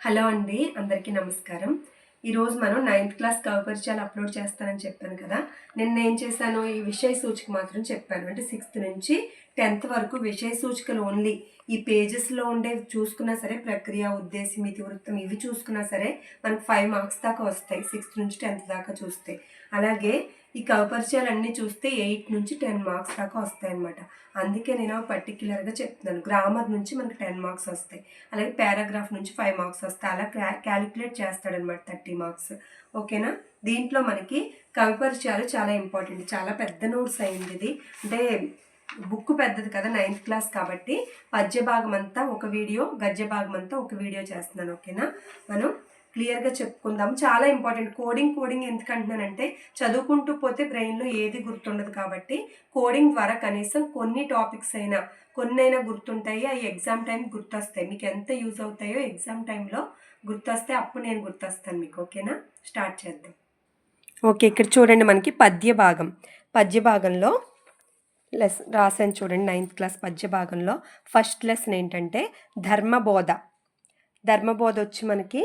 Hello అండి అందరికీ నమస్కారం. ఈరోజు మనం నైన్త్ క్లాస్ కవపరిచయాలు అప్లోడ్ చేస్తానని చెప్పాను కదా. నిన్న ఏం చేశాను ఈ విషయ సూచిక మాత్రం చెప్పాను. అంటే సిక్స్త్ నుంచి టెన్త్ వరకు విషయ సూచికలు ఓన్లీ ఈ పేజెస్లో ఉండే చూసుకున్నా సరే ప్రక్రియ ఉద్దేశం ఇతివృత్తం ఇవి చూసుకున్నా సరే మనకు ఫైవ్ మార్క్స్ దాకా వస్తాయి. సిక్స్త్ నుంచి టెన్త్ దాకా చూస్తే. అలాగే ఈ కవపరిచయాలన్నీ చూస్తే ఎయిట్ నుంచి టెన్ మార్క్స్ దాకా వస్తాయి అనమాట అందుకే నేను పర్టిక్యులర్గా చెప్తున్నాను. గ్రామర్ నుంచి మనకి టెన్ మార్క్స్ వస్తాయి. అలాగే పారాగ్రాఫ్ నుంచి ఫైవ్ మార్క్స్ వస్తాయి. అలా క్యా క్యాలిక్యులేట్ చేస్తాడనమాట థర్టీ మార్క్స్. ఓకేనా? దీంట్లో మనకి కవిపరిచయాలు చాలా ఇంపార్టెంట్. చాలా పెద్ద నోట్స్ అయింది ఇది. అంటే బుక్ పెద్దది కదా నైన్త్ క్లాస్ కాబట్టి పద్య భాగం అంతా ఒక వీడియో గద్య భాగం అంతా ఒక వీడియో చేస్తున్నాను. ఓకేనా? మనం క్లియర్గా చెప్పుకుందాం. చాలా ఇంపార్టెంట్. కోడింగ్ కోడింగ్ ఎందుకంటున్నానంటే చదువుకుంటూ పోతే బ్రెయిన్లో ఏది గుర్తుండదు కాబట్టి కోడింగ్ ద్వారా కనీసం కొన్ని టాపిక్స్ అయినా కొన్ని అయినా గుర్తుంటాయి. అవి ఎగ్జామ్ టైం గుర్తొస్తాయి. మీకు ఎంత యూజ్ అవుతాయో ఎగ్జామ్ టైంలో గుర్తొస్తే అప్పుడు నేను గుర్తొస్తాను మీకు. ఓకేనా? స్టార్ట్ చేద్దాం. ఓకే ఇక్కడ చూడండి మనకి పద్య భాగం. పద్య భాగంలో లెస్ రాశాను చూడండి నైన్త్ క్లాస్ పద్య భాగంలో ఫస్ట్ లెసన్ ఏంటంటే ధర్మబోధ. ధర్మబోధ వచ్చి మనకి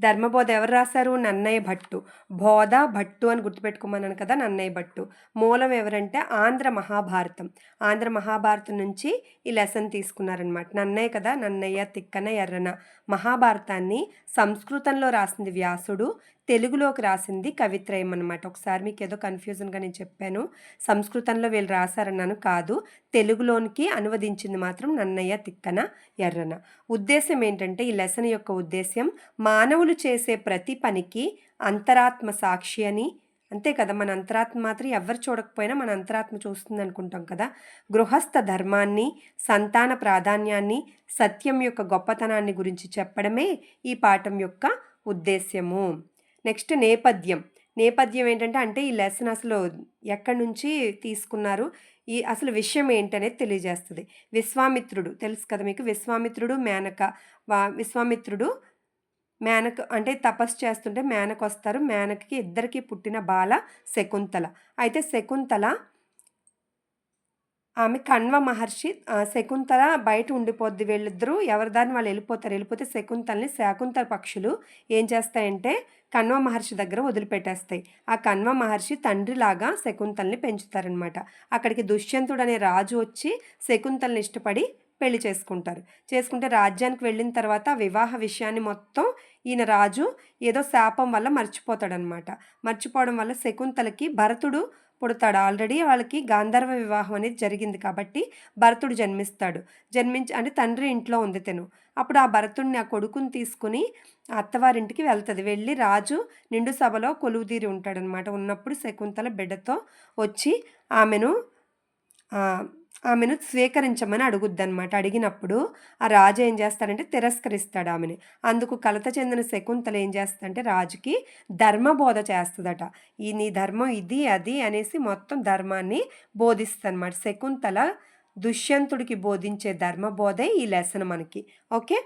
ధర్మబోధ ఎవరు రాశారు? నన్నయ్య భట్టు. బోధ భట్టు అని గుర్తుపెట్టుకోమన్నాను కదా నన్నయ్య భట్టు. మూలం ఎవరంటే ఆంధ్ర మహాభారతం. ఆంధ్ర మహాభారతం నుంచి ఈ లెసన్ తీసుకున్నారనమాట నన్నయ్య కదా? నన్నయ్య తిక్కన ఎర్రన. మహాభారతాన్ని సంస్కృతంలో రాసింది వ్యాసుడు. తెలుగులోకి రాసింది కవిత్రయం అనమాట ఒకసారి మీకు ఏదో కన్ఫ్యూజన్గా నేను చెప్పాను. సంస్కృతంలో వీళ్ళు రాశారన్నాను కాదు. తెలుగులోనికి అనువదించింది మాత్రం నన్నయ్య తిక్కన ఎర్రన. ఉద్దేశం ఏంటంటే ఈ లెసన్ యొక్క ఉద్దేశ్యం మానవులు చేసే ప్రతి పనికి అంతరాత్మ సాక్షి అని. అంతే కదా మన అంతరాత్మ మాత్రం ఎవరు చూడకపోయినా మన అంతరాత్మ చూస్తుంది అనుకుంటాం కదా. గృహస్థ ధర్మాన్ని సంతాన ప్రాధాన్యాన్ని సత్యం యొక్క గొప్పతనాన్ని గురించి చెప్పడమే ఈ పాఠం యొక్క ఉద్దేశ్యము. నెక్స్ట్ నేపథ్యం. నేపథ్యం ఏంటంటే అంటే ఈ లెసన్ అసలు ఎక్కడి నుంచి తీసుకున్నారు? ఈ అసలు విషయం ఏంటనేది తెలియజేస్తుంది. విశ్వామిత్రుడు తెలుసు కదా మీకు? విశ్వామిత్రుడు మేనక. వా విశ్వామిత్రుడు మేనక అంటే తపస్సు చేస్తుంటే మేనక వస్తారు. మేనకకి ఇద్దరికి పుట్టిన బాల శకుంతల. అయితే శకుంతల ఆమె కణ్వ మహర్షి శకుంతల బయట ఉండిపోద్ది వీళ్ళిద్దరూ. ఎవరి దాన్ని వాళ్ళు వెళ్ళిపోతారు. వెళ్ళిపోతే శకుంతల్ని శాకుంతల పక్షులు ఏం చేస్తాయంటే కన్వ మహర్షి దగ్గర వదిలిపెట్టేస్తాయి. ఆ కన్వ మహర్షి తండ్రిలాగా శకుంతల్ని పెంచుతారనమాట అక్కడికి దుష్యంతుడు అనే రాజు వచ్చి శకుంతల్ని ఇష్టపడి పెళ్ళి చేసుకుంటారు. చేసుకుంటే రాజ్యానికి వెళ్ళిన తర్వాత వివాహ విషయాన్ని మొత్తం ఈయన రాజు ఏదో శాపం వల్ల మర్చిపోతాడనమాట మర్చిపోవడం వల్ల శకుంతలకి భరతుడు పుడతాడు. ఆల్రెడీ వాళ్ళకి గాంధర్వ వివాహం అనేది జరిగింది కాబట్టి భరతుడు జన్మిస్తాడు. జన్మించి అంటే తండ్రి ఇంట్లో ఉంది తెను. అప్పుడు ఆ భరతుడిని ఆ కొడుకుని తీసుకుని అత్తవారింటికి వెళ్తుంది. వెళ్ళి రాజు నిండు సభలో కొలువుదీరి ఉంటాడనమాట ఉన్నప్పుడు శకుంతల బిడ్డతో వచ్చి ఆమెను ఆమెను స్వీకరించమని అడుగుద్దనమాట అడిగినప్పుడు ఆ రాజు ఏం చేస్తాడంటే తిరస్కరిస్తాడు ఆమెని. అందుకు కలత చెందిన శకుంతల ఏం చేస్తాడంటే రాజుకి ధర్మబోధ చేస్తుందట. ఈ నీ ధర్మం ఇది అది అనేసి మొత్తం ధర్మాన్ని బోధిస్తుందన్నమాట. శకుంతల దుష్యంతుడికి బోధించే ధర్మబోధే ఈ లెసన్ మనకి. ఓకే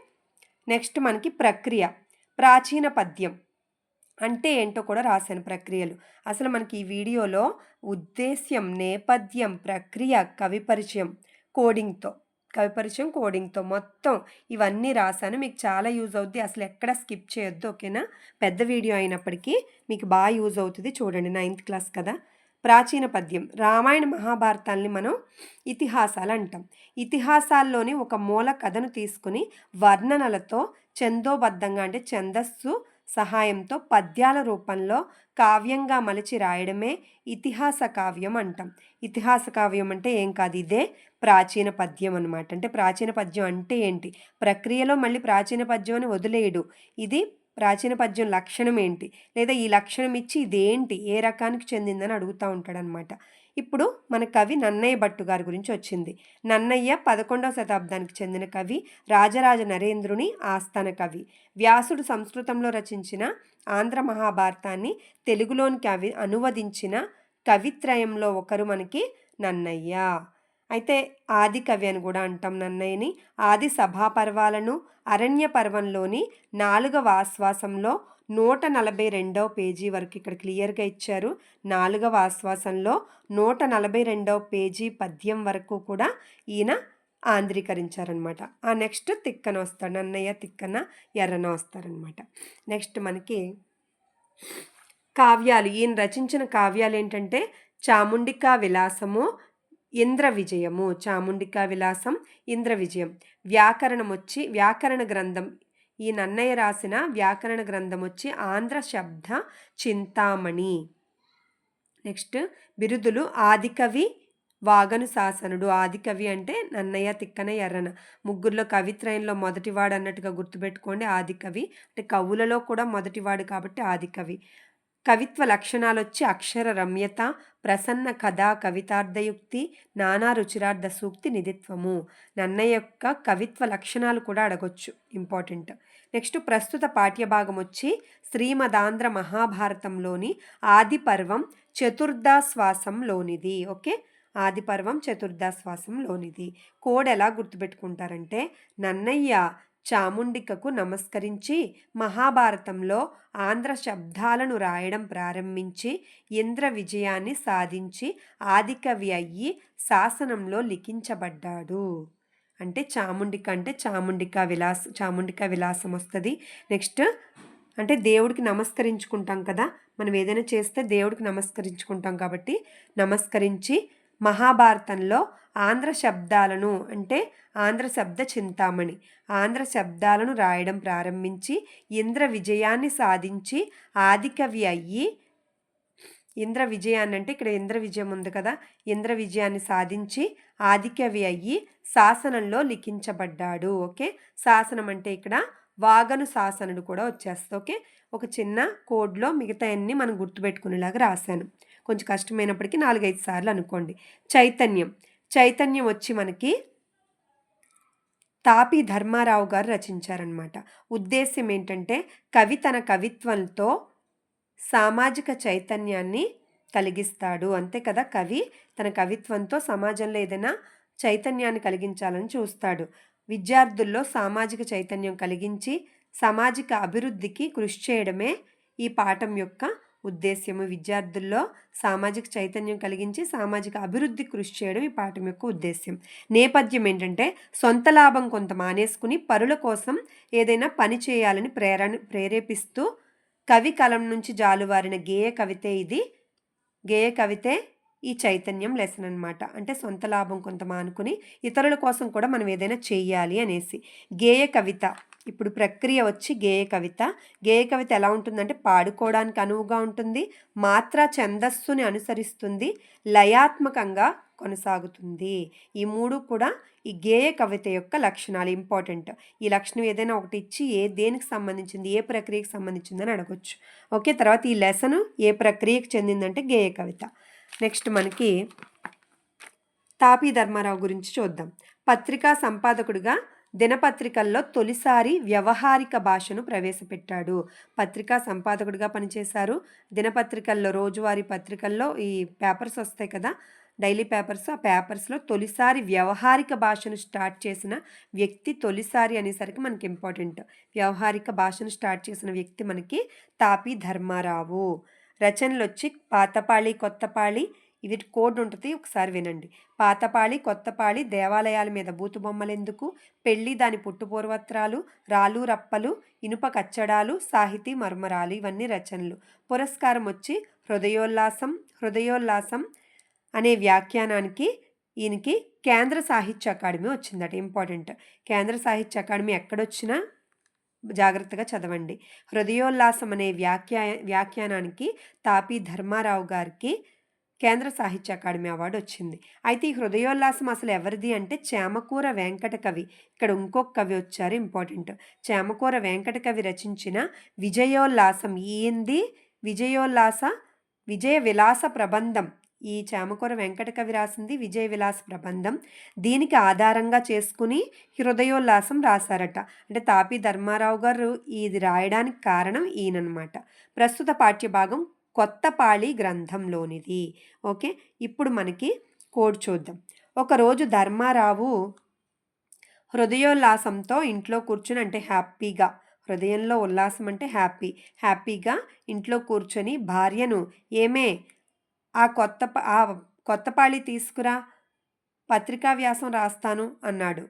నెక్స్ట్ మనకి ప్రక్రియ. ప్రాచీన పద్యం. అంటే ఏంటో కూడా రాశాను ప్రక్రియలు. అసలు మనకి ఈ వీడియోలో ఉద్దేశ్యం నేపథ్యం ప్రక్రియ కవి పరిచయం కోడింగ్తో కవి పరిచయం కోడింగ్తో మొత్తం ఇవన్నీ రాశాను. మీకు చాలా యూజ్ అవుద్ది. అసలు ఎక్కడ స్కిప్ చేయొద్దు ఓకేనా పెద్ద వీడియో అయినప్పటికీ మీకు బాగా యూజ్ అవుతుంది. చూడండి నైన్త్ క్లాస్ కదా? ప్రాచీన పద్యం. రామాయణ మహాభారతాల్ని మనం ఇతిహాసాలు అంటాం ఇతిహాసాల్లోని ఒక మూల కథను తీసుకుని వర్ణనలతో చందోబద్ధంగా అంటే ఛందస్సు సహాయంతో పద్యాల రూపంలో కావ్యంగా మలిచి రాయడమే ఇతిహాస కావ్యం అంటాం. ఇతిహాస కావ్యం అంటే ఏం కాదు? ఇదే ప్రాచీన పద్యం అనమాట అంటే ప్రాచీన పద్యం అంటే ఏంటి? ప్రక్రియలో మళ్ళీ ప్రాచీన పద్యం అని వదిలేయడు. ఇది ప్రాచీన పద్యం లక్షణం ఏంటి? లేదా ఈ లక్షణం ఇచ్చి ఇదేంటి? ఏ రకానికి చెందిందని అడుగుతూ ఉంటాడనమాట ఇప్పుడు మన కవి నన్నయ్య భట్టు గారి గురించి వచ్చింది. నన్నయ్య పదకొండవ శతాబ్దానికి చెందిన కవి రాజరాజ నరేంద్రుని ఆస్థాన కవి. వ్యాసుడు సంస్కృతంలో రచించిన ఆంధ్ర మహాభారతాన్ని తెలుగులోనికి అవి అనువదించిన కవిత్రయంలో ఒకరు మనకి నన్నయ్య. అయితే ఆది కవి అని కూడా అంటాం నన్నయ్యని. ఆది సభా పర్వాలను అరణ్య పర్వంలోని నాలుగవ ఆశ్వాసంలో నూట నలభై రెండవ పేజీ వరకు ఇక్కడ క్లియర్గా ఇచ్చారు. నాలుగవ ఆశ్వాసంలో నూట నలభై రెండవ పేజీ పద్యం వరకు కూడా ఈయన ఆంధ్రీకరించారనమాట ఆ నెక్స్ట్ తిక్కన వస్తాడు. నన్నయ్య తిక్కన ఎర్రన వస్తారనమాట నెక్స్ట్ మనకి కావ్యాలు. ఈయన రచించిన కావ్యాలు ఏంటంటే చాముండికా విలాసము ఇంద్ర విజయము చాముండికా విలాసం ఇంద్ర విజయం. వ్యాకరణం వచ్చి వ్యాకరణ గ్రంథం. ఈ నన్నయ్య రాసిన వ్యాకరణ గ్రంథం వచ్చి ఆంధ్ర శబ్ద చింతామణి. నెక్స్ట్ బిరుదులు ఆదికవి వాగను శాసనుడు. ఆదికవి అంటే నన్నయ్య తిక్కన ఎర్రన. ముగ్గురులో కవిత్రయంలో మొదటివాడు అన్నట్టుగా గుర్తుపెట్టుకోండి. ఆదికవి. అంటే కవులలో కూడా మొదటివాడు కాబట్టి ఆదికవి. కవిత్వ లక్షణాలు వచ్చి అక్షర రమ్యత ప్రసన్న కథా కవితార్థయుక్తి నానా రుచిరార్థ సూక్తి నిధిత్వము. నన్నయ్య యొక్క కవిత్వ లక్షణాలు కూడా అడగొచ్చు. ఇంపార్టెంట్. నెక్స్ట్ ప్రస్తుత పాఠ్యభాగం వచ్చి శ్రీమదాంధ్ర మహాభారతంలోని ఆది పర్వం చతుర్దాశ్వాసంలోనిది. ఓకే? ఆదిపర్వం చతుర్దాశ్వాసంలోనిది. కోడ్ ఎలా గుర్తుపెట్టుకుంటారంటే నన్నయ్య చాముండికకు నమస్కరించి మహాభారతంలో ఆంధ్ర శబ్దాలను రాయడం ప్రారంభించి ఇంద్ర విజయాన్ని సాధించి ఆదికవి అయ్యి శాసనంలో లిఖించబడ్డాడు. అంటే చాముండిక అంటే చాముండిక విలాస్ చాముండిక విలాసం వస్తుంది. నెక్స్ట్ అంటే దేవుడికి నమస్కరించుకుంటాం కదా మనం ఏదైనా చేస్తే దేవుడికి నమస్కరించుకుంటాం కాబట్టి నమస్కరించి మహాభారతంలో ఆంధ్ర శబ్దాలను అంటే ఆంధ్ర శబ్ద చింతామణి ఆంధ్ర శబ్దాలను రాయడం ప్రారంభించి ఇంద్ర విజయాన్ని సాధించి ఆదికవి అయ్యి ఇంద్ర విజయాన్ని అంటే ఇక్కడ ఇంద్ర విజయం ఉంది కదా ఇంద్ర విజయాన్ని సాధించి ఆదికవి అయ్యి శాసనంలో లిఖించబడ్డాడు. ఓకే? శాసనం అంటే ఇక్కడ వాగను శాసనుడు కూడా వచ్చేస్తుంది. ఓకే? ఒక చిన్న కోడ్లో మిగతా అన్ని మనం గుర్తుపెట్టుకునేలాగా రాశాను. కొంచెం కష్టమైనప్పటికీ నాలుగైదు సార్లు అనుకోండి. చైతన్యం. చైతన్యం వచ్చి మనకి తాపి ధర్మారావు గారు రచించారనమాట ఉద్దేశ్యం ఏంటంటే కవి తన కవిత్వంతో సామాజిక చైతన్యాన్ని కలిగిస్తాడు. అంతే కదా కవి? తన కవిత్వంతో సమాజంలో ఏదైనా చైతన్యాన్ని కలిగించాలని చూస్తాడు. విద్యార్థుల్లో సామాజిక చైతన్యం కలిగించి సామాజిక అభివృద్ధికి కృషి చేయడమే ఈ పాఠం యొక్క ఉద్దేశ్యము విద్యార్థుల్లో సామాజిక చైతన్యం కలిగించి సామాజిక అభివృద్ధి కృషి చేయడం ఈ పాఠం యొక్క ఉద్దేశ్యం. నేపథ్యం ఏంటంటే సొంత లాభం కొంత మానేసుకుని పరుల కోసం ఏదైనా పని చేయాలని ప్రేరణ ప్రేరేపిస్తూ కవి కలం నుంచి జాలువారిన గేయ కవితే ఇది గేయ కవితే ఈ చైతన్యం లెసన్ అనమాట అంటే సొంత లాభం కొంత మానుకుని ఇతరుల కోసం కూడా మనం ఏదైనా చేయాలి అనేసి. గేయ కవిత ఇప్పుడు ప్రక్రియ వచ్చి గేయ కవిత. గేయ కవిత ఎలా ఉంటుందంటే పాడుకోవడానికి అనువుగా ఉంటుంది మాత్ర ఛందస్సుని అనుసరిస్తుంది లయాత్మకంగా కొనసాగుతుంది. ఈ మూడు కూడా ఈ గేయ కవిత యొక్క లక్షణాలు ఇంపార్టెంట్. ఈ లక్షణం ఏదైనా ఒకటి ఇచ్చి ఏ దేనికి సంబంధించింది ఏ ప్రక్రియకి సంబంధించిందని అడగొచ్చు. ఓకే తర్వాత ఈ లెసను ఏ ప్రక్రియకు చెందిందంటే గేయ కవిత. నెక్స్ట్ మనకి తాపీ ధర్మారావు గురించి చూద్దాం. పత్రికా సంపాదకుడిగా దినపత్రికల్లో తొలిసారి వ్యవహారిక భాషను ప్రవేశపెట్టాడు. పత్రికా సంపాదకుడిగా పనిచేశారు. దినపత్రికల్లో రోజువారీ పత్రికల్లో ఈ పేపర్స్ వస్తాయి కదా? డైలీ పేపర్స్ ఆ పేపర్స్లో తొలిసారి వ్యవహారిక భాషను స్టార్ట్ చేసిన వ్యక్తి తొలిసారి అనేసరికి మనకి ఇంపార్టెంట్. వ్యవహారిక భాషను స్టార్ట్ చేసిన వ్యక్తి మనకి తాపీ ధర్మారావు. రచనలు వచ్చి పాతపాళి కొత్తపాళి ఇవి కోడ్ ఉంటుంది ఒకసారి వినండి. పాతపాళి కొత్తపాళి దేవాలయాల మీద బూతుబొమ్మలెందుకు పెళ్ళి దాని పుట్టుపూర్వత్రాలు రాళ్ళు రప్పలు ఇనుప కచ్చడాలు సాహితీ మర్మరాలు ఇవన్నీ రచనలు. పురస్కారం వచ్చి హృదయోల్లాసం హృదయోల్లాసం అనే వ్యాఖ్యానానికి ఈయనకి కేంద్ర సాహిత్య అకాడమీ వచ్చిందట ఇంపార్టెంట్. కేంద్ర సాహిత్య అకాడమీ ఎక్కడొచ్చినా జాగ్రత్తగా చదవండి. హృదయోల్లాసం అనే వ్యాఖ్యా వ్యాఖ్యానానికి తాపి ధర్మారావు గారికి కేంద్ర సాహిత్య అకాడమీ అవార్డు వచ్చింది. అయితే ఈ హృదయోల్లాసం అసలు ఎవరిది అంటే చేమకూర వెంకట కవి. ఇక్కడ ఇంకొక కవి వచ్చారు ఇంపార్టెంట్. చేమకూర వెంకట కవి రచించిన విజయోల్లాసం ఏంది? విజయోల్లాస విజయ విలాస ప్రబంధం. ఈ చామకూర వెంకట కవి రాసింది విజయ విలాస ప్రబంధం. దీనికి ఆధారంగా చేసుకుని హృదయోల్లాసం రాశారట. అంటే తాపి ధర్మారావు గారు ఇది రాయడానికి కారణం ఈయననమాట ప్రస్తుత పాఠ్యభాగం కొత్తపాళి గ్రంథంలోనిది. ఓకే? ఇప్పుడు మనకి కోడ్ చూద్దాం. ఒకరోజు ధర్మారావు హృదయోల్లాసంతో ఇంట్లో కూర్చుని అంటే హ్యాపీగా హృదయంలో ఉల్లాసం అంటే హ్యాపీ హ్యాపీగా ఇంట్లో కూర్చొని భార్యను ఏమే ఆ కొత్త ఆ కొత్తపాళి తీసుకురా పత్రికా వ్యాసం రాస్తాను అన్నాడు.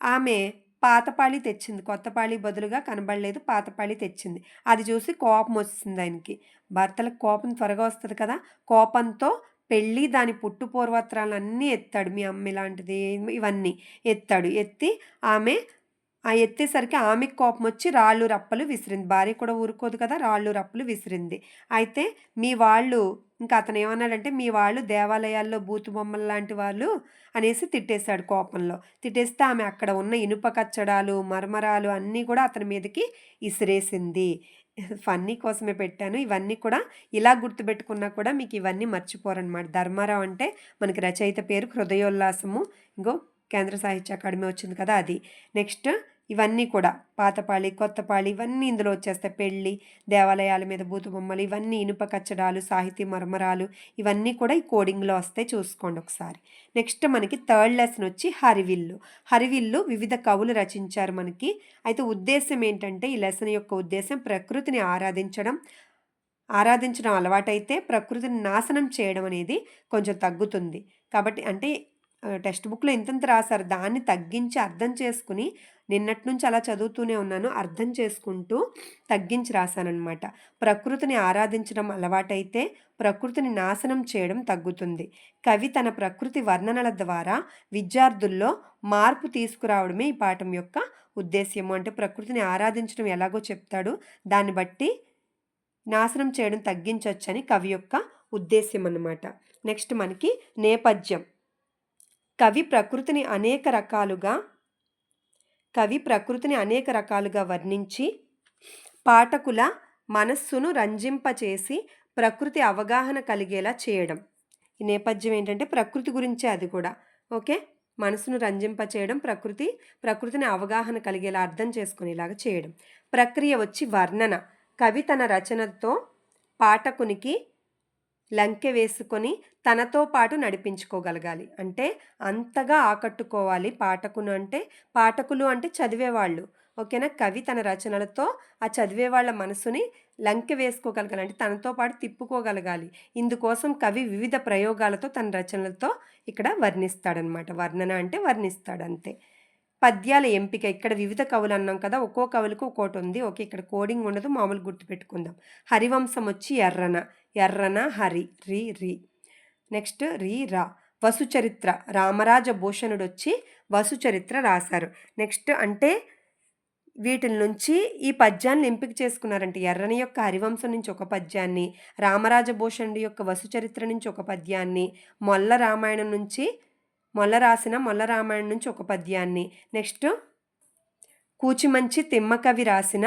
ఆమె పాతపాళి తెచ్చింది. కొత్తపాళి బదులుగా కనబడలేదు పాతపాళి తెచ్చింది. అది చూసి కోపం వస్తుంది ఆయనకి. భర్తలకు కోపం త్వరగా వస్తుంది కదా కోపంతో పెళ్ళి దాని పుట్టు పూర్వత్రాలన్నీ ఎత్తాడు మీ అమ్మ ఇలాంటిది ఇవన్నీ ఎత్తాడు. ఎత్తి ఆమె ఆ ఎత్తేసరికి ఆమెకు కోపం వచ్చి రాళ్ళు రప్పలు విసిరింది. భార్య కూడా ఊరుకోదు కదా రాళ్ళు రప్పలు విసిరింది. అయితే మీ వాళ్ళు ఇంకా అతను ఏమన్నాడంటే మీ వాళ్ళు దేవాలయాల్లో బూతు బొమ్మలు లాంటి వాళ్ళు అనేసి తిట్టేశాడు కోపంలో. తిట్టేస్తే ఆమె అక్కడ ఉన్న ఇనుప కచ్చడాలు మరమరాలు అన్నీ కూడా అతని మీదకి ఇసిరేసింది. ఫన్నీ కోసమే పెట్టాను. ఇవన్నీ కూడా ఇలా గుర్తుపెట్టుకున్నా కూడా మీకు ఇవన్నీ మర్చిపోరనమాట ధర్మారావు అంటే మనకి రచయిత పేరు హృదయోల్లాసము. ఇంకో కేంద్ర సాహిత్య అకాడమీ వచ్చింది కదా అది. నెక్స్ట్ ఇవన్నీ కూడా పాతపాళి కొత్తపాళి ఇవన్నీ ఇందులో వచ్చేస్తాయి. పెళ్ళి దేవాలయాల మీద బూతుబొమ్మలు ఇవన్నీ ఇనుప కచ్చడాలు సాహితీ మరమరాలు ఇవన్నీ కూడా ఈ కోడింగ్లో వస్తాయి. చూసుకోండి ఒకసారి. నెక్స్ట్ మనకి థర్డ్ లెసన్ వచ్చి హరివిల్లు. హరివిల్లు వివిధ కవులు రచించారు మనకి. అయితే ఉద్దేశం ఏంటంటే ఈ లెసన్ యొక్క ఉద్దేశం ప్రకృతిని ఆరాధించడం ఆరాధించడం అలవాటైతే ప్రకృతిని నాశనం చేయడం అనేది కొంచెం తగ్గుతుంది. కాబట్టి అంటే టెక్స్ట్ బుక్లో ఇంతంత రాశారు. దాన్ని తగ్గించి అర్థం చేసుకుని నిన్నటి నుంచి అలా చదువుతూనే ఉన్నాను. అర్థం చేసుకుంటూ తగ్గించి రాశానమాట ప్రకృతిని ఆరాధించడం అలవాటైతే ప్రకృతిని నాశనం చేయడం తగ్గుతుంది. కవి తన ప్రకృతి వర్ణనల ద్వారా విద్యార్థుల్లో మార్పు తీసుకురావడమే ఈ పాఠం యొక్క ఉద్దేశ్యము. అంటే ప్రకృతిని ఆరాధించడం ఎలాగో చెప్తాడు. దాన్ని బట్టి నాశనం చేయడం తగ్గించవచ్చని కవి యొక్క ఉద్దేశ్యం అన్నమాట నెక్స్ట్ మనకి నేపథ్యం. కవి ప్రకృతిని అనేక రకాలుగా కవి ప్రకృతిని అనేక రకాలుగా వర్ణించి పాఠకుల మనస్సును రంజింపచేసి ప్రకృతి అవగాహన కలిగేలా చేయడం. ఈ నేపథ్యం ఏంటంటే ప్రకృతి గురించే అది కూడా. ఓకే? మనసును రంజింపచేయడం ప్రకృతి ప్రకృతిని అవగాహన కలిగేలా అర్థం చేసుకునేలాగా చేయడం. ప్రక్రియ వచ్చి వర్ణన. కవి తన రచనతో పాఠకునికి లంకె వేసుకొని తనతో పాటు నడిపించుకోగలగాలి. అంటే అంతగా ఆకట్టుకోవాలి పాఠకును అంటే పాఠకులు అంటే చదివేవాళ్ళు. ఓకేనా? కవి తన రచనలతో ఆ చదివే వాళ్ళ మనసుని లంకె వేసుకోగలగాలి. అంటే తనతో పాటు తిప్పుకోగలగాలి. ఇందుకోసం కవి వివిధ ప్రయోగాలతో తన రచనలతో ఇక్కడ వర్ణిస్తాడనమాట. వర్ణన అంటే వర్ణిస్తాడు అంతే పద్యాల ఎంపిక. ఇక్కడ వివిధ కవులు అన్నాం కదా ఒక్కో కవులకు ఒక్కోటి ఉంది. ఓకే ఇక్కడ కోడింగ్ ఉండదు మామూలు గుర్తుపెట్టుకుందాం హరివంశం వచ్చి ఎర్రన. ఎర్రన హరి. రి రి. నెక్స్ట్ రీ రా. వసుచరిత్ర. రామరాజ భూషణుడు వచ్చి వసుచరిత్ర రాశారు. నెక్స్ట్ అంటే వీటి నుంచి ఈ పద్యాన్ని ఎంపిక చేసుకున్నారంటే. ఎర్రని యొక్క హరివంశం నుంచి ఒక పద్యాన్ని రామరాజభూషణుడి యొక్క వసుచరిత్ర నుంచి ఒక పద్యాన్ని మొల్ల రామాయణం నుంచి మొల్ల రాసిన మొల్ల రామాయణం నుంచి ఒక పద్యాన్ని నెక్స్ట్ కూచిమంచి తిమ్మకవి రాసిన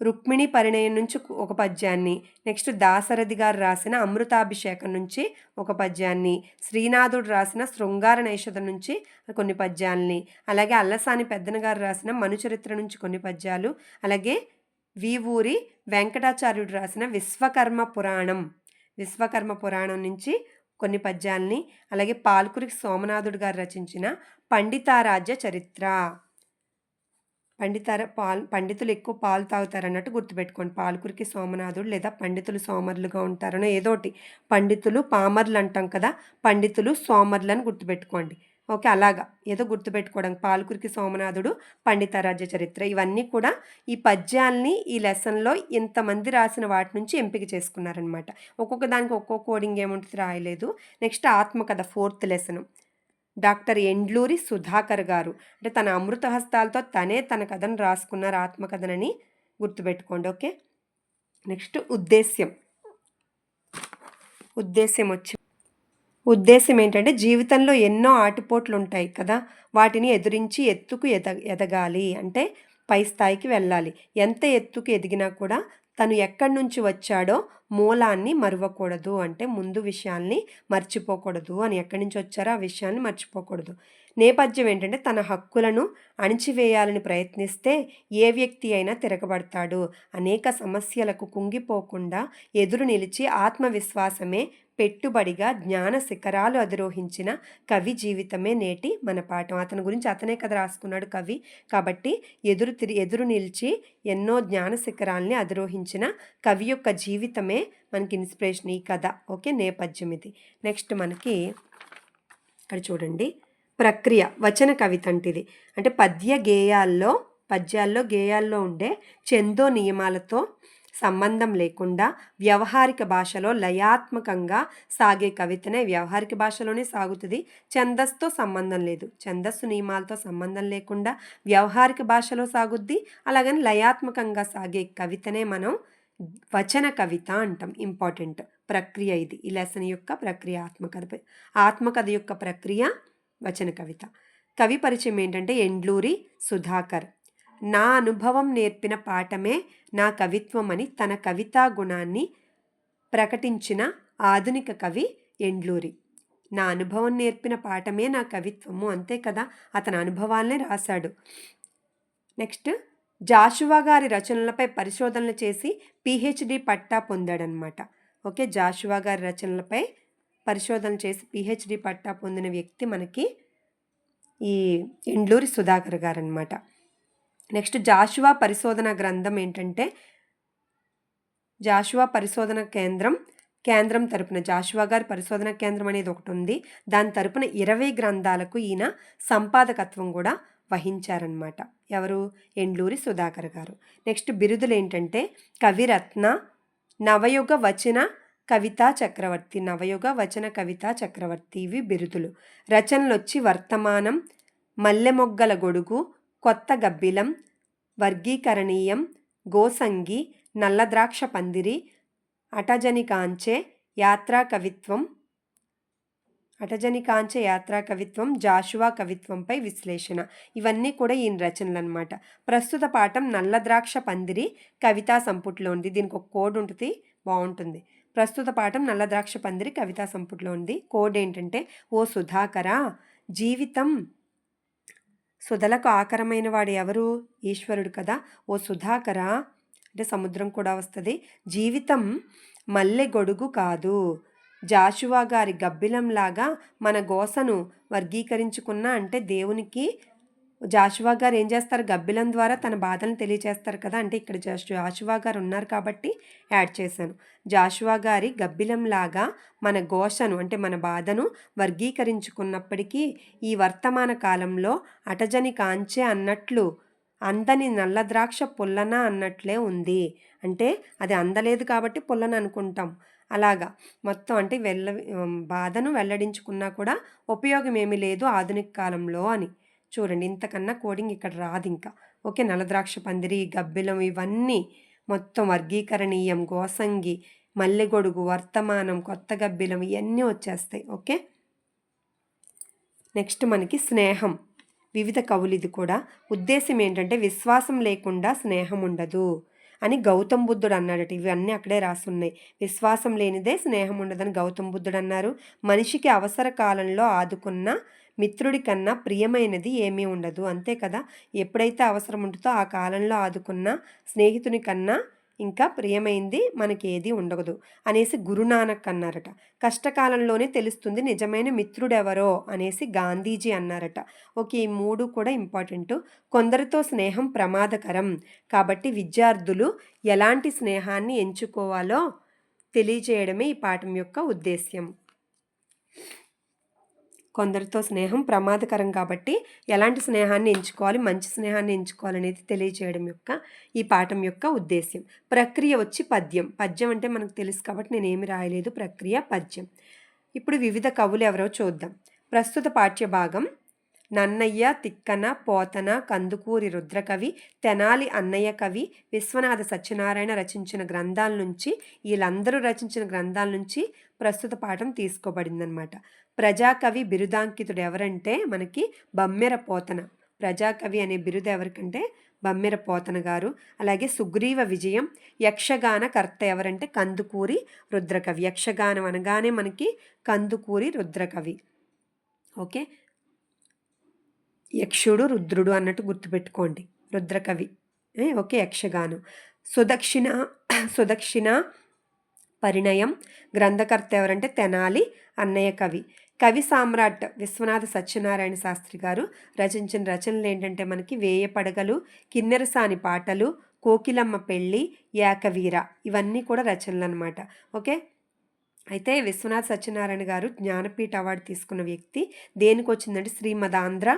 రుక్మిణి పరిణయం నుంచి ఒక పద్యాన్ని నెక్స్ట్ దాసరథి గారు రాసిన అమృతాభిషేకం నుంచి ఒక పద్యాన్ని శ్రీనాథుడు రాసిన శృంగార నైషధం నుంచి కొన్ని పద్యాల్ని అలాగే అల్లసాని పెద్దన గారు రాసిన మనుచరిత్ర నుంచి కొన్ని పద్యాలు అలాగే వీవూరి వెంకటాచార్యుడు రాసిన విశ్వకర్మ పురాణం విశ్వకర్మ పురాణం నుంచి కొన్ని పద్యాల్ని అలాగే పాల్కురికి సోమనాథుడు గారు రచించిన పండితారాజ్య చరిత్ర. పండితార పాల్ పండితులు ఎక్కువ పాలు తాగుతారు అన్నట్టు గుర్తుపెట్టుకోండి. పాలకురికి సోమనాథుడు లేదా పండితులు సోమరులుగా ఉంటారనో ఏదోటి పండితులు పామర్లు అంటాం కదా పండితులు సోమర్లు అని గుర్తుపెట్టుకోండి. ఓకే అలాగా. ఏదో గుర్తుపెట్టుకోవడం. పాలకురికి సోమనాథుడు పండితారాజ్య చరిత్ర. ఇవన్నీ కూడా ఈ పద్యాల్ని ఈ లెసన్లో ఇంతమంది రాసిన వాటి నుంచి ఎంపిక చేసుకున్నారనమాట ఒక్కొక్క దానికి ఒక్కొక్క కోడింగ్ ఏముంటుంది రాయలేదు. నెక్స్ట్ ఆత్మకథ fourth lesson. Doctor Endluri Sudhakar గారు. అంటే తన అమృత హస్తాలతో తనే తన కథను రాసుకున్నారు ఆత్మకథనని గుర్తుపెట్టుకోండి ఓకే? నెక్స్ట్ ఉద్దేశ్యం. ఉద్దేశ్యం వచ్చి ఉద్దేశం ఏంటంటే జీవితంలో ఎన్నో ఆటుపోట్లు ఉంటాయి కదా వాటిని ఎదురించి ఎత్తుకు ఎద ఎదగాలి. అంటే పై స్థాయికి వెళ్ళాలి. ఎంత ఎత్తుకు ఎదిగినా కూడా తను ఎక్కడి నుంచి వచ్చాడో మూలాన్ని మరవకూడదు అంటే ముందు విషయాల్ని మర్చిపోకూడదు అని ఎక్కడి నుంచి వచ్చారో ఆ విషయాన్ని మర్చిపోకూడదు. నేపథ్యం ఏంటంటే తన హక్కులను అణిచివేయాలని ప్రయత్నిస్తే ఏ వ్యక్తి అయినా తిరగబడతాడు. అనేక సమస్యలకు కుంగిపోకుండా ఎదురు నిలిచి ఆత్మవిశ్వాసమే పెట్టుబడిగా జ్ఞాన శిఖరాలు అధిరోహించిన కవి జీవితమే నేటి మన పాఠం. అతని గురించి అతనే కథ రాసుకున్నాడు కవి. కాబట్టి ఎదురు తిరి ఎదురు నిలిచి ఎన్నో జ్ఞాన శిఖరాల్ని అధిరోహించిన కవి యొక్క జీవితమే మనకి ఇన్స్పిరేషన్ ఈ కథ. ఓకే? నేపథ్యం ఇది. నెక్స్ట్ మనకి ఇక్కడ చూడండి. ప్రక్రియ వచన కవిత అంటే ఇది. అంటే పద్య గేయాల్లో పద్యాల్లో గేయాల్లో ఉండే చందో నియమాలతో సంబంధం లేకుండా వ్యవహారిక భాషలో లయాత్మకంగా సాగే కవితనే వ్యవహారిక భాషలోనే సాగుతుంది. ఛందస్తో సంబంధం లేదు. ఛందస్సు నియమాలతో సంబంధం లేకుండా వ్యవహారిక భాషలో సాగుద్ది. అలాగని లయాత్మకంగా సాగే కవితనే మనం వచన కవిత అంటాం. ఇంపార్టెంట్ ప్రక్రియ ఇది. ఈ లెసన్ యొక్క ప్రక్రియ ఆత్మకథ ఆత్మకథ యొక్క ప్రక్రియ వచన కవిత. కవి పరిచయం ఏంటంటే ఎండ్లూరి సుధాకర్. నా అనుభవం నేర్పిన పాఠమే నా కవిత్వం అని తన కవితా గుణాన్ని ప్రకటించిన ఆధునిక కవి ఎండ్లూరి. నా అనుభవం నేర్పిన పాఠమే నా కవిత్వము అంతే కదా? అతని అనుభవాలనే రాశాడు. నెక్స్ట్ జాషువా గారి రచనలపై పరిశోధనలు చేసి పిహెచ్డి పట్టా పొందాడనమాట ఓకే జాషువా గారి రచనలపై పరిశోధన చేసి పిహెచ్డి పట్టా పొందిన వ్యక్తి మనకి ఈ ఎండ్లూరి సుధాకర్ గారు అనమాట నెక్స్ట్ జాషువా పరిశోధన గ్రంథం ఏంటంటే జాషువా పరిశోధన కేంద్రం కేంద్రం తరపున జాషువా గారి పరిశోధన కేంద్రం అనేది ఒకటి ఉంది. దాని తరపున ఇరవై గ్రంథాలకు ఈయన సంపాదకత్వం కూడా వహించారనమాట ఎవరు? ఎండ్లూరి సుధాకర్ గారు. నెక్స్ట్ బిరుదులు ఏంటంటే కవిరత్న నవయుగ వచన కవితా చక్రవర్తి నవయుగ వచన కవితా చక్రవర్తి ఇవి బిరుదులు. రచనలు వచ్చి వర్తమానం మల్లెమొగ్గల గొడుగు కొత్త గబ్బిలం వర్గీకరణీయం గోసంగి నల్లద్రాక్ష పందిరి అటజనికాంచే యాత్రా కవిత్వం అటజనికాంచే యాత్రా కవిత్వం జాషువా కవిత్వంపై విశ్లేషణ. ఇవన్నీ కూడా ఈయన రచనలు అనమాట ప్రస్తుత పాఠం నల్లద్రాక్ష పందిరి కవితా సంపుట్లో ఉంది. దీనికి ఒక కోడ్ ఉంటుంది బాగుంటుంది. ప్రస్తుత పాఠం నల్లద్రాక్ష పందిరి కవితా సంపుట్లో ఉంది. కోడ్ ఏంటంటే ఓ సుధాకర జీవితం సుధలకు ఆకరమైన వాడు ఎవరు? ఈశ్వరుడు కదా. ఓ సుధాకర అంటే సముద్రం కూడా వస్తుంది. జీవితం మల్లె గొడుగు కాదు. జాషువా గారి గబ్బిలంలాగా మన గోసను వర్గీకరించుకున్న అంటే దేవునికి జాషువా గారు ఏం చేస్తారు? గబ్బిలం ద్వారా తన బాధను తెలియచేస్తారు కదా! అంటే ఇక్కడ జాషువా గారు ఉన్నారు కాబట్టి యాడ్ చేశాను. జాషువా గారి గబ్బిలంలాగా మన ఘోషను అంటే మన బాధను వర్గీకరించుకున్నప్పటికీ ఈ వర్తమాన కాలంలో అటజని కాంచే అన్నట్లు అందని నల్ల ద్రాక్ష పుల్లన అన్నట్లే ఉంది. అంటే అది అందలేదు కాబట్టి పుల్లన అనుకుంటాం. అలాగా మొత్తం అంటే వెళ్ళ బాధను వెల్లడించుకున్నా కూడా ఉపయోగం ఏమీ లేదు ఆధునిక కాలంలో అని. చూడండి ఇంతకన్నా కోడింగ్ ఇక్కడ రాదు ఇంకా ఓకే నలద్రాక్ష పందిరి గబ్బిలం ఇవన్నీ మొత్తం వర్గీకరణీయం గోసంగి మల్లెగొడుగు వర్తమానం కొత్త గబ్బిలం ఇవన్నీ వచ్చేస్తాయి. ఓకే? నెక్స్ట్ మనకి స్నేహం. వివిధ కవులు ఇది కూడా. ఉద్దేశం ఏంటంటే విశ్వాసం లేకుండా స్నేహం ఉండదు అని గౌతమ్ బుద్ధుడు అన్నాడట. ఇవన్నీ అక్కడే రాసున్నాయి. విశ్వాసం లేనిదే స్నేహం ఉండదని గౌతమ్ బుద్ధుడు అన్నారు. మనిషికి అవసర కాలంలో ఆదుకున్న మిత్రుడి కన్నా ప్రియమైనది ఏమీ ఉండదు. అంతే కదా? ఎప్పుడైతే అవసరం ఉంటుందో ఆ కాలంలో ఆదుకున్న స్నేహితుని కన్నా ఇంకా ప్రియమైంది మనకి ఏది ఉండదు అనేసి గురునానక్ అన్నారట. కష్టకాలంలోనే తెలుస్తుంది నిజమైన మిత్రుడెవరో అనేసి గాంధీజీ అన్నారట. ఓకే ఈ మూడు కూడా ఇంపార్టెంట్. కొందరితో స్నేహం ప్రమాదకరం. కాబట్టి విద్యార్థులు ఎలాంటి స్నేహాన్ని ఎంచుకోవాలో తెలియజేయడమే ఈ పాఠం యొక్క ఉద్దేశ్యం. కొందరితో స్నేహం ప్రమాదకరం కాబట్టి ఎలాంటి స్నేహాన్ని ఎంచుకోవాలి మంచి స్నేహాన్ని ఎంచుకోవాలనేది తెలియచేయడం యొక్క ఈ పాఠం యొక్క ఉద్దేశ్యం. ప్రక్రియ వచ్చి పద్యం. పద్యం అంటే మనకు తెలుసు కాబట్టి నేను ఏమి రాయలేదు. ప్రక్రియ పద్యం. ఇప్పుడు వివిధ కవులు ఎవరో చూద్దాం. ప్రస్తుత పాఠ్య భాగం నన్నయ్య తిక్కన పోతన కందుకూరి రుద్రకవి తెనాలి అన్నయ్య కవి విశ్వనాథ సత్యనారాయణ రచించిన గ్రంథాల నుంచి వీళ్ళందరూ రచించిన గ్రంథాల నుంచి ప్రస్తుత పాఠం తీసుకోబడిందనమాట ప్రజాకవి బిరుదాంకితుడు ఎవరంటే మనకి బమ్మెర పోతన. ప్రజాకవి అనే బిరుదు ఎవరికంటే బమ్మెర పోతన గారు. అలాగే సుగ్రీవ విజయం యక్షగాన కర్త ఎవరంటే కందుకూరి రుద్రకవి. యక్షగానం అనగానే మనకి కందుకూరి రుద్రకవి. ఓకే? యక్షుడు రుద్రుడు అన్నట్టు గుర్తుపెట్టుకోండి. రుద్రకవి. ఓకే యక్షగానం. సుదక్షిణ సుదక్షిణ పరిణయం. గ్రంథకర్త ఎవరంటే తెనాలి అన్నయ్య కవి. కవి సామ్రాట్ విశ్వనాథ సత్యనారాయణ శాస్త్రి గారు రచించిన రచనలు ఏంటంటే మనకి వేయ పడగలు కిన్నెరసాని పాటలు కోకిలమ్మ పెళ్ళి ఏకవీర ఇవన్నీ కూడా రచనలు అనమాట ఓకే? అయితే విశ్వనాథ్ సత్యనారాయణ గారు జ్ఞానపీఠ అవార్డు తీసుకున్న వ్యక్తి దేనికి వచ్చిందంటే శ్రీమద్ ఆంధ్ర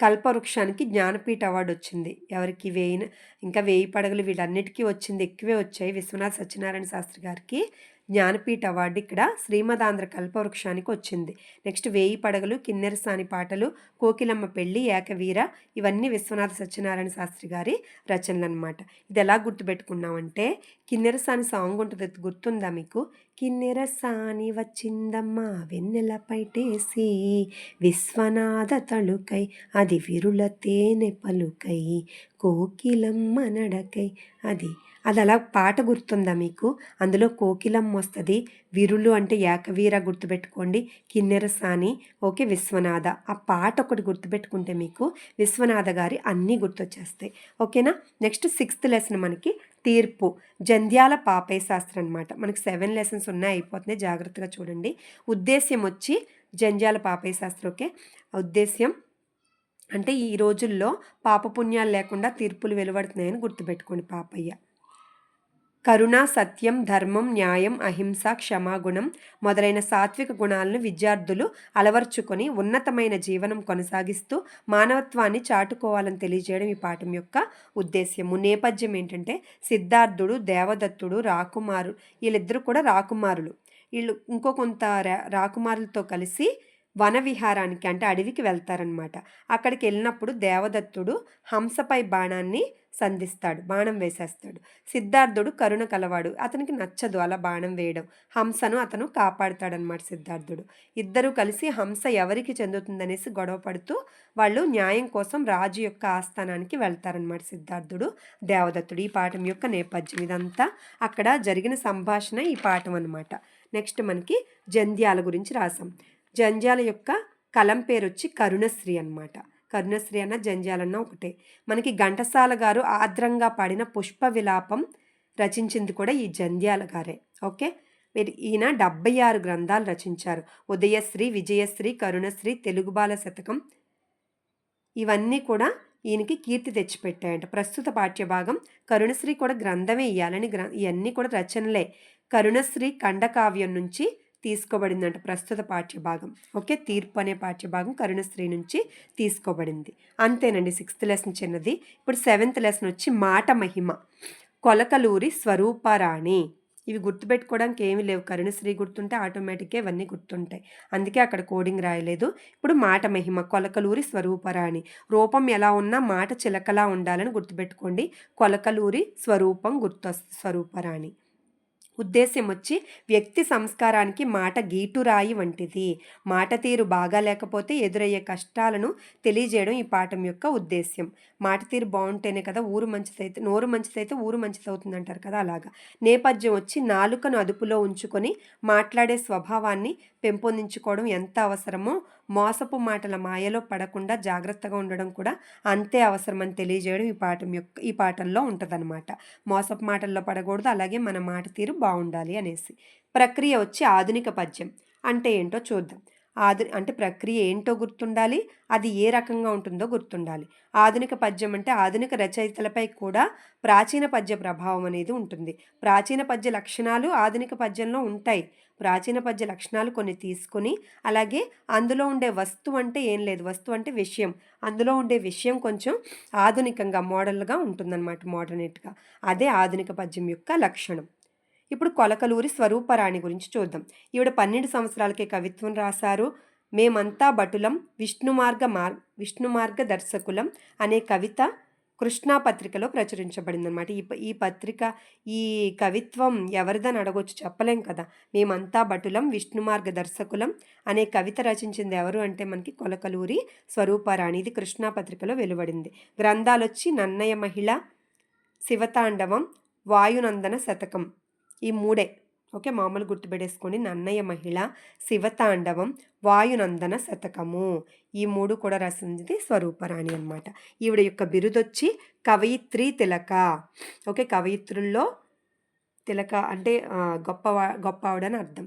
కల్పవృక్షానికి జ్ఞానపీఠ అవార్డు వచ్చింది. ఎవరికి వేయిన ఇంకా వేయి పడగలు వీటన్నిటికీ వచ్చింది. ఎక్కువే వచ్చాయి. విశ్వనాథ్ సత్యనారాయణ శాస్త్రి గారికి జ్ఞానపీఠ అవార్డు ఇక్కడ శ్రీమదాంధ్ర కల్పవృక్షానికి వచ్చింది. నెక్స్ట్ వేయి పడగలు కిన్నెరసాని పాటలు కోకిలమ్మ పెళ్ళి ఏకవీర ఇవన్నీ విశ్వనాథ సత్యనారాయణ శాస్త్రి గారి రచనలు అనమాట ఇది ఎలా గుర్తుపెట్టుకున్నామంటే కిన్నెరసాని సాంగ్ ఉంటుంది గుర్తుందా మీకు? కిన్నెరసాని వచ్చిందమ్మా వెన్నెల పైటేసి విశ్వనాథ తళుకై అది విరుల తేనె పలుకై కోకిలమ్మ నడకై అది అది అలా పాట గుర్తుందా మీకు? అందులో కోకిలమ్మ వస్తుంది వీరులు అంటే ఏకవీర గుర్తుపెట్టుకోండి కిన్నెర సాని ఓకే విశ్వనాథ. ఆ పాట ఒకటి గుర్తుపెట్టుకుంటే మీకు విశ్వనాథ గారి అన్నీ గుర్తొచ్చేస్తాయి. ఓకేనా? నెక్స్ట్ సిక్స్త్ లెసన్ మనకి తీర్పు. జంధ్యాల పాపయ్య శాస్త్రం అనమాట మనకి సెవెన్ లెసన్స్ ఉన్నాయి అయిపోతున్నాయి. జాగ్రత్తగా చూడండి. ఉద్దేశ్యం వచ్చి జంధ్యాల పాపయ్య శాస్త్రం ఓకే? ఉద్దేశ్యం అంటే ఈ రోజుల్లో పాపపుణ్యాలు లేకుండా తీర్పులు వెలువడుతున్నాయని గుర్తుపెట్టుకోండి పాపయ్య. కరుణ సత్యం ధర్మం న్యాయం అహింస క్షమాగుణం మొదలైన సాత్విక గుణాలను విద్యార్థులు అలవర్చుకొని ఉన్నతమైన జీవనం కొనసాగిస్తూ మానవత్వాన్ని చాటుకోవాలని తెలియజేయడం ఈ పాఠం యొక్క ఉద్దేశ్యము. నేపథ్యం ఏంటంటే సిద్ధార్థుడు దేవదత్తుడు రాకుమారు వీళ్ళిద్దరూ కూడా రాకుమారులు. వీళ్ళు ఇంకో కొంత రాకుమారులతో కలిసి వన విహారానికి అంటే అడవికి వెళ్తారనమాట అక్కడికి వెళ్ళినప్పుడు దేవదత్తుడు హంసపై బాణాన్ని సంధిస్తాడు బాణం వేసేస్తాడు. సిద్ధార్థుడు కరుణ కలవాడు. అతనికి నచ్చదు అలా బాణం వేయడం. హంసను అతను కాపాడుతాడనమాట సిద్ధార్థుడు. ఇద్దరూ కలిసి హంస ఎవరికి చెందుతుందనేసి గొడవ పడుతూ వాళ్ళు న్యాయం కోసం రాజు యొక్క ఆస్థానానికి వెళ్తారనమాట సిద్ధార్థుడు దేవదత్తుడు ఈ పాఠం యొక్క నేపథ్యం. ఇదంతా అక్కడ జరిగిన సంభాషణ ఈ పాఠం అనమాట నెక్స్ట్ మనకి జంధ్యాల గురించి రాసాం. జంధ్యాల యొక్క కలం పేరు వచ్చి కరుణశ్రీ అనమాట కరుణశ్రీ అన్న జంజాలన్న ఒకటే. మనకి ఘంటసాల గారు ఆద్రంగా పాడిన పుష్ప విలాపం రచించింది కూడా ఈ జంధ్యాల గారే. ఓకే? మీరు ఈయన డెబ్బై ఆరు గ్రంథాలు రచించారు. ఉదయశ్రీ విజయశ్రీ కరుణశ్రీ తెలుగు బాల శతకం. ఇవన్నీ కూడా ఈయనకి కీర్తి తెచ్చిపెట్టాయంట. ప్రస్తుత పాఠ్యభాగం కరుణశ్రీ కూడా గ్రంథమే ఇవ్వాలని గ్ర ఇవన్నీ కూడా రచనలే. కరుణశ్రీ ఖండకావ్యం నుంచి తీసుకోబడిందంట ప్రస్తుత పాఠ్యభాగం. ఓకే? తీర్పు అనే పాఠ్యభాగం కరుణశ్రీ నుంచి తీసుకోబడింది. అంతేనండి సిక్స్త్ లెసన్ చిన్నది. ఇప్పుడు సెవెంత్ లెసన్ వచ్చి మాట మహిమ. కొలకలూరి స్వరూపరాణి. ఇవి గుర్తుపెట్టుకోవడానికి ఏమీ లేవు. కరుణశ్రీ గుర్తుంటే ఆటోమేటిక్గా ఇవన్నీ గుర్తుంటాయి. అందుకే అక్కడ కోడింగ్ రాయలేదు. ఇప్పుడు మాట మహిమ కొలకలూరి స్వరూపరాణి. రూపం ఎలా ఉన్నా మాట చిలకలా ఉండాలని గుర్తుపెట్టుకోండి. కొలకలూరి స్వరూపం గుర్తు స్వరూపరాణి. ఉద్దేశ్యం వచ్చి వ్యక్తి సంస్కారానికి మాట గీటురాయి వంటిది. మాట తీరు బాగా లేకపోతే ఎదురయ్యే కష్టాలను తెలియజేయడం ఈ పాఠం యొక్క ఉద్దేశ్యం. మాట తీరు బాగుంటేనే కదా ఊరు మంచిదైతే నోరు మంచిదైతే ఊరు మంచిదవుతుంది అంటారు కదా అలాగా. నేపథ్యం వచ్చి నాలుకను అదుపులో ఉంచుకొని మాట్లాడే స్వభావాన్ని పెంపొందించుకోవడం ఎంత అవసరమో మోసపు మాటల మాయలో పడకుండా జాగ్రత్తగా ఉండడం కూడా అంతే అవసరమని తెలియజేయడం ఈ పాఠం యొక్క ఈ పాఠంలో ఉంటుందన్నమాట. మోసపు మాటల్లో పడకూడదు అలాగే మన మాట తీరు బాగుండాలి అనేసి. ప్రక్రియ వచ్చి ఆధునిక పద్యం. అంటే ఏంటో చూద్దాం. ఆధు అంటే ప్రక్రియ ఏంటో గుర్తుండాలి అది ఏ రకంగా ఉంటుందో గుర్తుండాలి. ఆధునిక పద్యం అంటే ఆధునిక రచయితలపై కూడా ప్రాచీన పద్య ప్రభావం అనేది ఉంటుంది. ప్రాచీన పద్య లక్షణాలు ఆధునిక పద్యంలో ఉంటాయి. ప్రాచీన పద్య లక్షణాలు కొన్ని తీసుకొని అలాగే అందులో ఉండే వస్తువు అంటే ఏం లేదు. వస్తువు అంటే విషయం. అందులో ఉండే విషయం కొంచెం ఆధునికంగా మోడల్గా ఉంటుందన్నమాట మోడర్నేట్గా అదే ఆధునిక పద్యం యొక్క లక్షణం. ఇప్పుడు కొలకలూరి స్వరూపరాణి గురించి చూద్దాం. ఈవిడ పన్నెండు సంవత్సరాలకే కవిత్వం రాశారు. మేమంతా భటులం విష్ణుమార్గ మార్ విష్ణుమార్గ దర్శకులం అనే కవిత కృష్ణా పత్రికలో ప్రచురించబడిందనమాట ఈ ఈ పత్రిక ఈ కవిత్వం ఎవరిదని అడగొచ్చు చెప్పలేం కదా. మేమంతా భటులం విష్ణుమార్గ దర్శకులం అనే కవిత రచించింది ఎవరు అంటే మనకి కొలకలూరి స్వరూపరాణి ఇది కృష్ణా పత్రికలో వెలువడింది. గ్రంథాలొచ్చి నన్నయ మహిళ శివతాండవం వాయునందన శతకం. ఈ మూడే. ఓకే మామూలు గుర్తుపెట్టేసుకోండి నన్నయ్య మహిళ శివతాండవం వాయునందన శతకము. ఈ మూడు కూడా రసింది స్వరూపరాణి అనమాట ఈవిడ యొక్క బిరుదొచ్చి కవయిత్రి తిలక. ఓకే కవయిత్రుల్లో తిలక అంటే గొప్ప గొప్పవాడని అర్థం.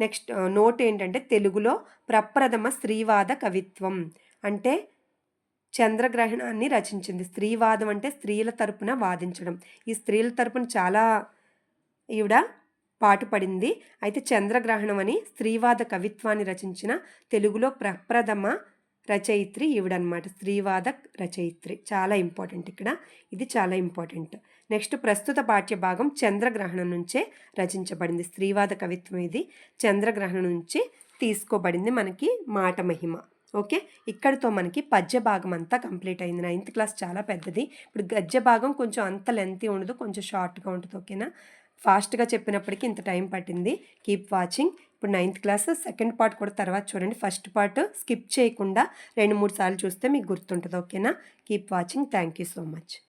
నెక్స్ట్ నోట్ ఏంటంటే తెలుగులో ప్రప్రథమ స్త్రీవాద కవిత్వం. అంటే చంద్రగ్రహణాన్ని రచించింది. స్త్రీవాదం అంటే స్త్రీల తరపున వాదించడం. ఈ స్త్రీల తరపున చాలా ఈవిడ పాటుపడింది అయితే చంద్రగ్రహణం అని స్త్రీవాద కవిత్వాన్ని రచించిన తెలుగులో ప్రప్రథమ రచయిత్రి ఈవిడనమాట స్త్రీవాద రచయిత్రి. చాలా ఇంపార్టెంట్ ఇక్కడ. ఇది చాలా ఇంపార్టెంట్. నెక్స్ట్ ప్రస్తుత పాఠ్య భాగం చంద్రగ్రహణం నుంచే రచించబడింది. స్త్రీవాద కవిత్వం ఇది. చంద్రగ్రహణం నుంచి తీసుకోబడింది మనకి మాట మహిమ. ఓకే? ఇక్కడితో మనకి పద్య భాగం అంతా కంప్లీట్ అయింది. నైన్త్ క్లాస్ చాలా పెద్దది. ఇప్పుడు గద్య భాగం కొంచెం అంత లెంతీ ఉండదు. కొంచెం షార్ట్గా ఉంటుంది. ఓకేనా? ఫాస్ట్గా చెప్పినప్పటికీ ఇంత టైం పట్టింది. Keep watching. ఇప్పుడు నైన్త్ క్లాస్ సెకండ్ పార్ట్ కూడా తర్వాత చూడండి. ఫస్ట్ పార్ట్ స్కిప్ చేయకుండా రెండు మూడు సార్లు చూస్తే మీకు గుర్తుంటుంది. ఓకేనా? Keep watching. Thank you so much.